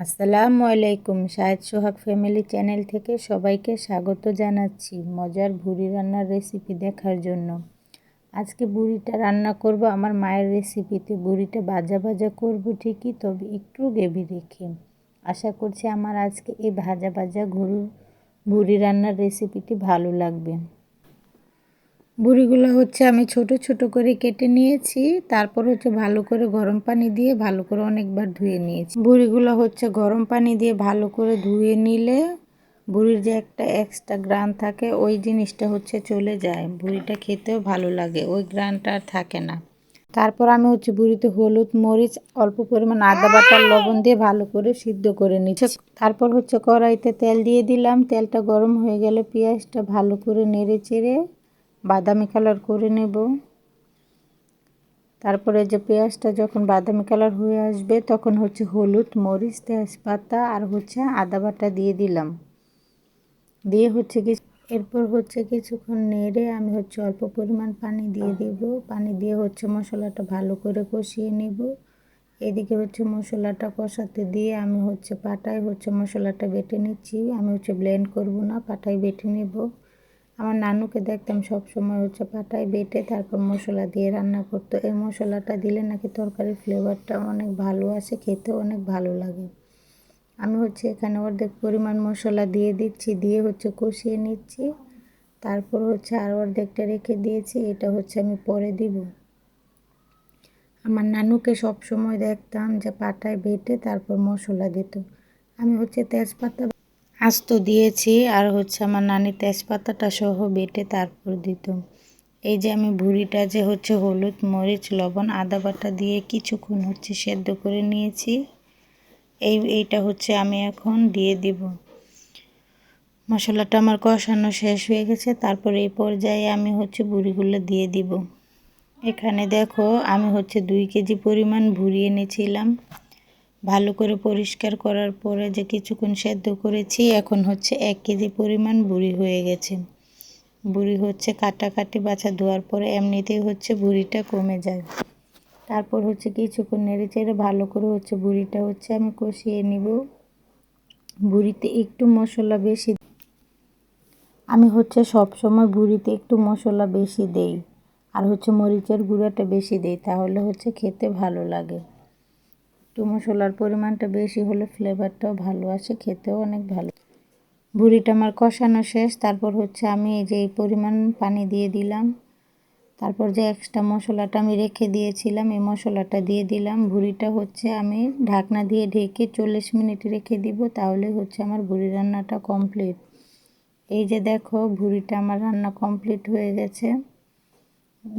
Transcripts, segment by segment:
আসসালামু আলাইকুম, শাহেদ সোহাগ family channel থেকে সবাইকে স্বাগত জানাচ্ছি মজার ভুড়ি রান্নার রেসিপি দেখার জন্য। আজকে বুড়িটা রান্না করব, আমার মায়ের রেসিপিতে বুড়িটা ভাজা ভাজা করব ঠিকই, তবে একটু গেবি রেখে। আশা করছি আমার আজকে এই ভাজা ভাজা গরুর বুড়ি রান্নার রেসিপিটি ভালো লাগবে। বুড়িগুলো হচ্ছে আমি ছোট ছোট করে কেটে নিয়েছি, তারপর হচ্ছে ভালো করে গরম পানি দিয়ে ভালো করে অনেকবার ধুয়ে নিয়েছি। বুড়িগুলো হচ্ছে গরম পানি দিয়ে ভালো করে ধুয়ে নিলে বুড়ির যে একটা এক্সট্রা গ্রান থাকে, ওই জিনিসটা হচ্ছে চলে যায়। বুড়িটা খেতেও ভালো লাগে, ওই গ্রানটা আর থাকে না। তারপর আমি হচ্ছে বুড়িতে হলুদ, মরিচ, অল্প পরিমাণ আদা বাটার লবণ দিয়ে ভালো করে সিদ্ধ করে নিচ্ছি তারপর হচ্ছে কড়াইতে তেল দিয়ে দিলাম, তেলটা গরম হয়ে গেলে পেঁয়াজটা ভালো করে নেড়ে চেড়ে বাদামি কালার করে নেব। তারপরে যে পেঁয়াজটা যখন বাদামি কালার হয়ে আসবে, তখন হচ্ছে হলুদ, মরিচ, তেজপাতা আর হচ্ছে আদা বাটা দিয়ে দিলাম। দিয়ে হচ্ছে কি, এরপর হচ্ছে কিছুক্ষণ নেড়ে আমি হচ্ছে অল্প পরিমাণ পানি দিয়ে দেব। পানি দিয়ে হচ্ছে মশলাটা ভালো করে কষিয়ে নেব। এদিকে হচ্ছে মশলাটা কষাতে দিয়ে আমি হচ্ছে পাটায় হচ্ছে মশলাটা বেটে নিচ্ছি। আমি হচ্ছে ব্লেন্ড করব না, পাটায় বেটে নেব। আমার নানুকে দেখতাম সব সময় হচ্ছে পাটায় বেটে তারপর মশলা দিয়ে রান্না করতো। এই মশলাটা দিলে নাকি তরকারির ফ্লেভারটা অনেক ভালো আসে, খেতেও অনেক ভালো লাগে। আমি হচ্ছে এখানে অর্ধেক পরিমাণ মশলা দিয়ে দিচ্ছি, দিয়ে হচ্ছে কষিয়ে নিচ্ছি। তারপর হচ্ছে আর অর্ধেকটা রেখে দিয়েছি, এটা হচ্ছে আমি পরে দিব। আমার নানুকে সব সময় দেখতাম যে পাটায় বেটে তারপর মশলা দিত। আমি হচ্ছে তেজপাতা আস্ত দিয়েছি, আর হচ্ছে আমার নানি তেজপাতাটা সহ বেটে তারপর দিত এই যে আমি ভুড়িটা যে হচ্ছে হলুদ, মরিচ, লবণ, আদা বাটা দিয়ে কিছুক্ষণ হচ্ছে সেদ্ধ করে নিয়েছি। এই, এইটা হচ্ছে আমি এখন দিয়ে দিব। মশলাটা আমার কষানো শেষ হয়ে গেছে, তারপর এই পর্যায়ে আমি হচ্ছে বুড়িগুলো দিয়ে দিব। এখানে দেখো, আমি হচ্ছে দুই কেজি পরিমাণ ভুড়ি এনেছিলাম। ভালো করে পরিষ্কার করার পরে যে কিছুক্ষণ সেদ্ধ করেছি, এখন হচ্ছে এক কেজি পরিমাণ বুড়ি হয়ে গেছে। বুড়ি হচ্ছে কাটাকাটি বাছা ধোয়ার পরে এমনিতেই হচ্ছে বুড়িটা কমে যায়। তারপর হচ্ছে কিছুক্ষণ নেড়ে চেড়ে ভালো করে হচ্ছে বুড়িটা হচ্ছে আমি কষিয়ে নিব। বুড়িতে একটু মশলা বেশি আমি হচ্ছে সব সময় বুড়িতে একটু মশলা বেশি দেই। আর হচ্ছে মরিচের গুঁড়াটা বেশি দেই, তাহলে হচ্ছে খেতে ভালো লাগে। একটু মশলার পরিমাণটা বেশি হলে ফ্লেভারটাও ভালো আসে, খেতেও অনেক ভালো। বুড়িটা আমার কষানো শেষ, তারপর হচ্ছে আমি এই যে এই পরিমাণ পানি দিয়ে দিলাম। তারপর যে এক্সট্রা মশলাটা আমি রেখে দিয়েছিলাম, এই মশলাটা দিয়ে দিলাম। ভুড়িটা হচ্ছে আমি ঢাকনা দিয়ে ঢেকে চল্লিশ মিনিট রেখে দিব, তাহলে হচ্ছে আমার ভুড়ি রান্নাটা কমপ্লিট এই যে দেখো, ভুড়িটা আমার রান্না কমপ্লিট হয়ে গেছে।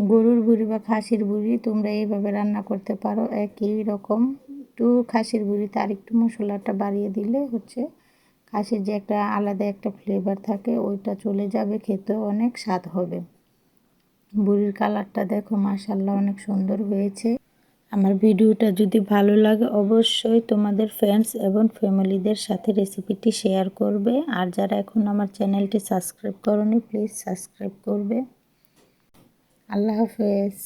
গরুর ভুড়ি বা খাসির ভুড়ি তোমরা এইভাবে রান্না করতে পারো, একই রকম। একটু খাসির ভুড়িতে আর একটু মশলাটা বাড়িয়ে দিলে হচ্ছে খাসির যে একটা আলাদা একটা ফ্লেভার থাকে, ওইটা চলে যাবে, খেতেও অনেক স্বাদ হবে। বুড়ির কালারটা দেখো মাসাল্লাহ অনেক সুন্দর হয়েছে। আমার ভিডিওটা যদি ভালো লাগে অবশ্যই তোমাদের ফ্রেন্ডস এবং ফ্যামিলিদের সাথে রেসিপিটি শেয়ার করবে। আর যারা এখন আমার চ্যানেলটি সাবস্ক্রাইব করনি প্লিজ সাবস্ক্রাইব করবে। আল্লাহ হাফেজ।